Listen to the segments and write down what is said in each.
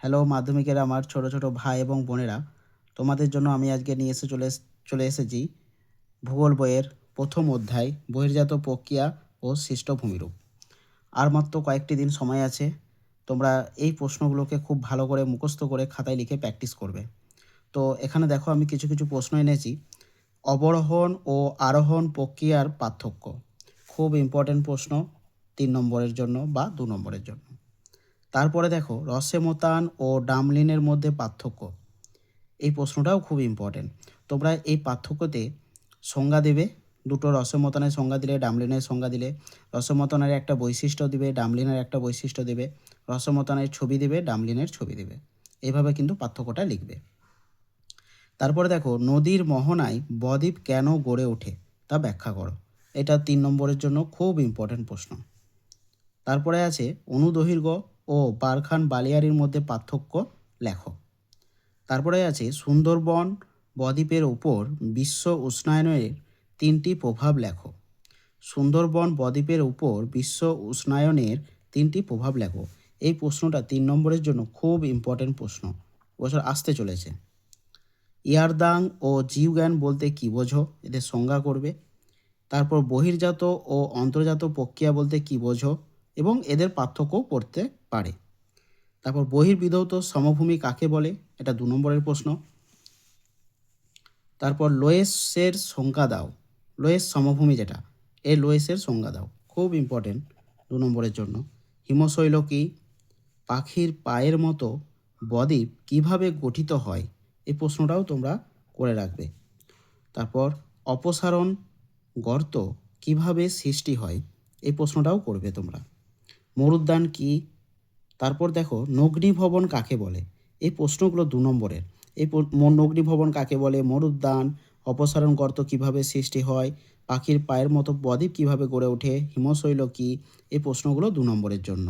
Hello মাধ্যমিকের, আমার ছোট ছোট ভাই এবং বোনেরা। তোমাদের জন্য আমি আজকে নিয়ে এসে চলে চলে এসেছি ভূগোল বইয়ের প্রথম অধ্যায়, বহির্জাত প্রক্রিয়া ও সৃষ্ট ভূমিরূপ আর মাত্র কয়েকটি দিন সময় আছে, তোমরা এই প্রশ্নগুলোকে খুব ভালো করে মুখস্থ করে খাতায় লিখে প্র্যাকটিস করবে। তো এখানে দেখো, আমি কিছু কিছু প্রশ্ন এনেছি। অবরোহণ ও আরোহণ প্রক্রিয়ার পার্থক্য। খুব ইম্পর্টেন্ট প্রশ্ন, তিন নম্বরের জন্য বা দু নম্বরের জন্য। তারপরে দেখো, রসেমতান ও ডামলিনের মধ্যে পার্থক্য। এই প্রশ্নটাও খুব ইম্পর্টেন্ট তোমরা এই পার্থক্যতে সংজ্ঞা দেবে, দুটো রসমতনের সংজ্ঞা দিলে, ডামলিনের সংজ্ঞা দিলে। রসমতনের একটা বৈশিষ্ট্য দিবে, ডামলিনের একটা বৈশিষ্ট্য দেবে। রসমতনের ছবি দেবে, ডামলিনের ছবি দেবে। এভাবে কিন্তু পার্থক্যটা লিখবে। তারপরে দেখো, নদীর মোহনায় বদ্বীপ কেন গড়ে ওঠে তা ব্যাখ্যা করো। এটা তিন নম্বরের জন্য খুব ইম্পর্টেন্ট প্রশ্ন। তারপরে আছে, অনুদৈর্ঘ্য ও বারখান বালিয়ারির মধ্যে পার্থক্য লেখো। তারপরে আছে, সুন্দরবন বদ্বীপের উপর বিশ্ব উষ্ণায়নের তিনটি প্রভাব লেখো। সুন্দরবন বদ্বীপের উপর বিশ্ব উষ্ণায়নের তিনটি প্রভাব লেখো। এই প্রশ্নটা তিন নম্বরের জন্য খুব ইম্পর্টেন্ট প্রশ্ন। বছর আসতে চলেছে। ইয়ারদাং ও জীবজ্ঞান বলতে কী বোঝো? এদের সংজ্ঞা করবে। তারপর বহির্জাত ও অন্তর্জাত প্রক্রিয়া বলতে কী বোঝো? এবং এদের পার্থক্যও পড়তে পারে। তারপর বহির্বিধৌত সমভূমি কাকে বলে? এটা দু নম্বরের প্রশ্ন। তারপর লোয়েসের সংজ্ঞা দাও। লোয়েস সমভূমি যেটা এই লোয়েসের সংজ্ঞা দাও। খুব ইম্পর্টেন্ট দু নম্বরের জন্য। হিমশৈল কি? পাখির পায়ের মতো বদ্বীপ কীভাবে গঠিত হয়? এই প্রশ্নটাও তোমরা করে রাখবে। তারপর অপসারণ গর্ত কীভাবে সৃষ্টি হয়? এই প্রশ্নটাও করবে তোমরা। মরুদ্যান কি? তারপর দেখো, নগ্নি ভবন কাকে বলে? এই প্রশ্নগুলো দু নম্বরের। এই নগ্নি ভবন কাকে বলে? মরুদ্যান অপসারণ গর্ত কীভাবে সৃষ্টি হয়? পাখির পায়ের মতো বদ্বীপ কীভাবে গড়ে ওঠে? হিমশৈল কি? এই প্রশ্নগুলো দু নম্বরের জন্য।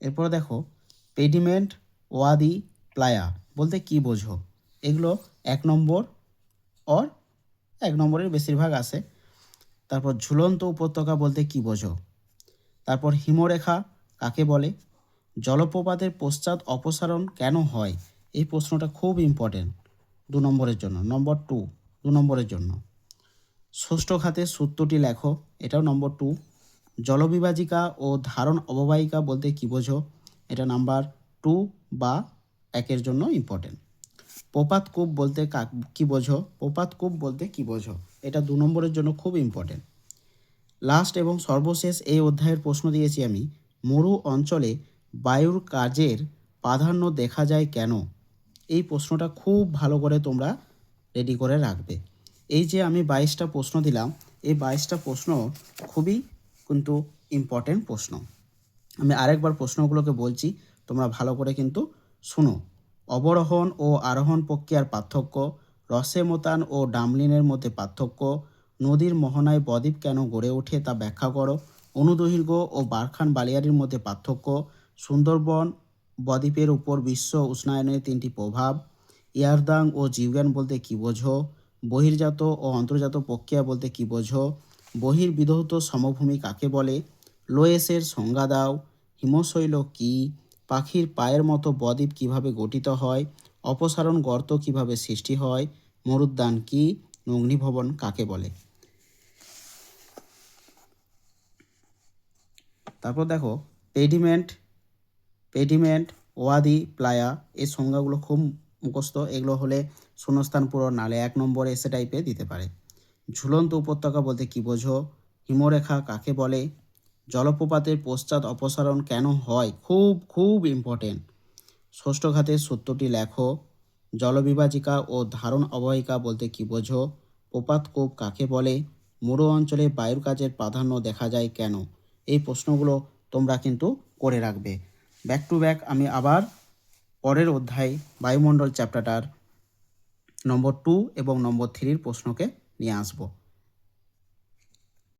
এরপর দেখো, পেডিমেন্ট, ওয়াদি, প্লায়া বলতে কি বোঝো? এগুলো এক নম্বর অর এক নম্বরের বেশিরভাগ আসে তারপর ঝুলন্ত উপত্যকা বলতে কি বোঝো? তারপর হিমরেখা কাকে বলে? জলপ্রপাতের পশ্চাৎ অপসারণ কেন হয়? এই প্রশ্নটা খুব ইম্পর্টেন্ট দু নম্বরের জন্য। নম্বর টু দু নম্বরের জন্য। ষষ্ঠ খাতের সূত্রটি লেখো। এটাও নম্বর টু জলবিভাজিকা ও ধারণ অববাহিকা বলতে কি বোঝো? এটা নাম্বার টু বা একের জন্য ইম্পর্টেন্ট প্রপাত কূপ বলতে কাক- কি বোঝো? প্রপাত কূপ বলতে কি বোঝো? এটা দু নম্বরের জন্য খুব ইম্পর্টেন্ট লাস্ট এবং সর্বশেষ এই অধ্যায়ের প্রশ্ন দিয়েছি আমি, মরু অঞ্চলে বায়ুর কাজের প্রাধান্য দেখা যায় কেন? এই প্রশ্নটা খুব ভালো করে তোমরা রেডি করে রাখবে। এই যে আমি বাইশটা প্রশ্ন দিলাম, এই বাইশটা প্রশ্ন খুবই কিন্তু ইম্পর্টেন্ট প্রশ্ন। আমি আরেকবার প্রশ্নগুলোকে বলছি, তোমরা ভালো করে কিন্তু শুনো। অবরোহণ ও আরোহণ প্রক্রিয়ার পার্থক্য, রসেমতান ও ডামলিনের মধ্যে পার্থক্য নদীর মোহনায় বদ্বীপ কেন গড়ে ওঠে তা ব্যাখ্যা করো। অনুদৈর্ঘ্য ও বারখান বালিয়ারির মধ্যে পার্থক্য। সুন্দরবন বদ্বীপের উপর বিশ্ব উষ্ণায়নের তিনটি প্রভাব। ইয়ারদাং ও জীবজ্ঞান বলতে কী বোঝো? বহির্জাত ও অন্তর্জাত প্রক্রিয়া বলতে কী বোঝো? বহির্বিধৌত সমভূমি কাকে বলে? লোয়েসের সংজ্ঞা দাও। হিমশৈল কি? পাখির পায়ের মতো বদ্বীপ কীভাবে গঠিত হয়? অপসারণ গর্ত কীভাবে সৃষ্টি হয়? মরুদ্যান কি? অগ্নিভবন কাকে বলে? তারপর দেখো পেডিমেন্ট পেডিমেন্ট ওয়াদি, প্লায়া এই সংজ্ঞাগুলো খুব মুখস্থ। এগুলো হলে শূন্যস্থান পূরণ নালে এক নম্বরে এসে টাইপে দিতে পারে। ঝুলন্ত উপত্যকা বলতে কী বোঝো? হিমরেখা কাকে বলে? জলপ্রপাতের পশ্চাৎ অপসারণ কেন হয়? খুব খুব ইম্পর্টেন্ট ষষ্ঠ ঘাতের সূত্রটি লেখো। জলবিভাজিকা ও ধারণ অববাহিকা বলতে কী বোঝো? প্রপাতকূপ কাকে বলে? মরু অঞ্চলে বায়ুর কাজের প্রাধান্য দেখা যায় কেন? এই প্রশ্নগুলো তোমরা কিন্তু করে রাখবে। ব্যাক টু ব্যাক আমি আবার পরের অধ্যায় বায়ুমণ্ডল চ্যাপ্টারটার নম্বর টু এবং নম্বর থ্রির প্রশ্নকে নিয়ে আসব।